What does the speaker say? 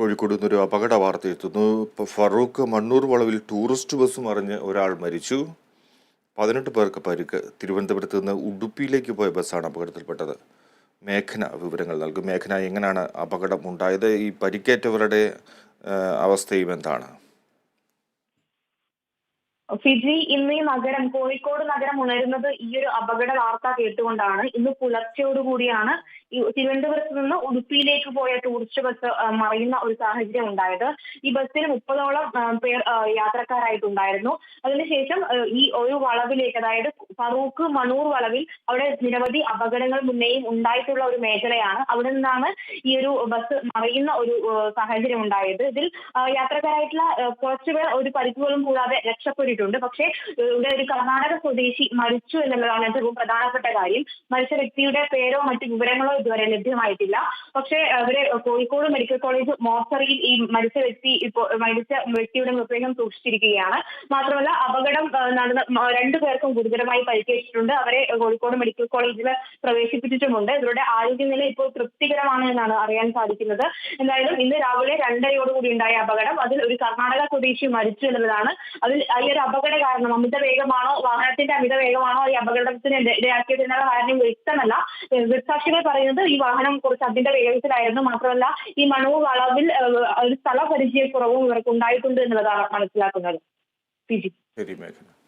കോഴിക്കോട് നിന്നൊരു അപകട വാർത്ത എത്തുന്നു. ഫറൂഖ് മണ്ണൂർ വളവിൽ ടൂറിസ്റ്റ് ബസ് മറിഞ്ഞ് ഒരാൾ മരിച്ചു. പതിനെട്ട് പേർക്ക് പരിക്ക്. തിരുവനന്തപുരത്ത് നിന്ന് ഉടുപ്പിയിലേക്ക് പോയ ബസ്സാണ് അപകടത്തിൽപ്പെട്ടത്. മേഘന വിവരങ്ങൾ നൽകും. മേഘന എങ്ങനെയാണ് അപകടം ഉണ്ടായത്? ഈ പരിക്കേറ്റവരുടെ അവസ്ഥയും എന്താണ്? ഫിജി ഇന്ന് ഈ നഗരം കോഴിക്കോട് നഗരം ഉണരുന്നത് ഈ ഒരു അപകട വാർത്ത കേട്ടുകൊണ്ടാണ്. ഇന്ന് പുലർച്ചയോടുകൂടിയാണ് തിരുവനന്തപുരത്ത് നിന്ന് ഉടുപ്പിയിലേക്ക് പോയ ടൂറിസ്റ്റ് ബസ് മറയുന്ന ഒരു സാഹചര്യം ഉണ്ടായത്. ഈ ബസ്സിന് മുപ്പതോളം പേർ യാത്രക്കാരായിട്ടുണ്ടായിരുന്നു. അതിനുശേഷം ഈ ഒരു വളവിലേക്ക് അതായത് ഫറൂഖ് മണൂർ വളവിൽ അവിടെ നിരവധി അപകടങ്ങൾ മുന്നേയും ഉണ്ടായിട്ടുള്ള ഒരു മേഖലയാണ്. അവിടെ നിന്നാണ് ഈ ഒരു ബസ് മറിയുന്ന ഒരു സാഹചര്യം ഉണ്ടായത്. ഇതിൽ യാത്രക്കാരായിട്ടുള്ള കുറച്ചുപേർ ഒരു പരിക്കുകളും കൂടാതെ രക്ഷപ്പെട്ടിട്ടുണ്ട്. പക്ഷേ പക്ഷെ ഇവിടെ ഒരു കർണാടക സ്വദേശി മരിച്ചു എന്നുള്ളതാണ് ഏറ്റവും പ്രധാനപ്പെട്ട കാര്യം. മരിച്ച വ്യക്തിയുടെ പേരോ മറ്റു വിവരങ്ങളോ ഇതുവരെ ലഭ്യമായിട്ടില്ല. പക്ഷേ അവർ കോഴിക്കോട് മെഡിക്കൽ കോളേജ് മോർച്ചറിയിൽ ഈ മരിച്ച വ്യക്തി ഇപ്പോൾ മരിച്ച വ്യക്തിയുടെ മൃതദേഹം സൂക്ഷിച്ചിരിക്കുകയാണ്. മാത്രമല്ല അപകടം നടന്ന രണ്ടു പേർക്കും ഗുരുതരമായി പരിക്കേറ്റിട്ടുണ്ട്. അവരെ കോഴിക്കോട് മെഡിക്കൽ കോളേജിൽ പ്രവേശിപ്പിച്ചിട്ടുമുണ്ട്. ഇവരുടെ ആരോഗ്യനില ഇപ്പോൾ തൃപ്തികരമാണ് എന്നാണ് അറിയാൻ സാധിക്കുന്നത്. എന്തായാലും ഇന്ന് രാവിലെ രണ്ടരയോടുകൂടി ഉണ്ടായ അപകടം. അതിൽ ഒരു കർണാടക സ്വദേശി മരിച്ചു എന്നുള്ളതാണ്. അതിൽ ഈ ഒരു അപകട കാരണം അമിത വേഗമാണോ വാഹനത്തിന്റെ അമിത വേഗമാണോ ഈ അപകടത്തിന് ഇട- ഇടയാക്കിയത് എന്നുള്ള കാര്യം വ്യക്തമല്ല. ദൃക്സാക്ഷികൾ പറയുന്നത് ഈ വാഹനം കുറച്ച് അതിന്റെ വേഗത്തിലായിരുന്നു. മാത്രമല്ല ഈ മണവ് വളവിൽ ഒരു സ്ഥല പരിചയക്കുറവും ഇവർക്ക് ഉണ്ടായിട്ടുണ്ട് എന്നുള്ളതാണ് മനസ്സിലാക്കുന്നത്. ശരി മേഘന.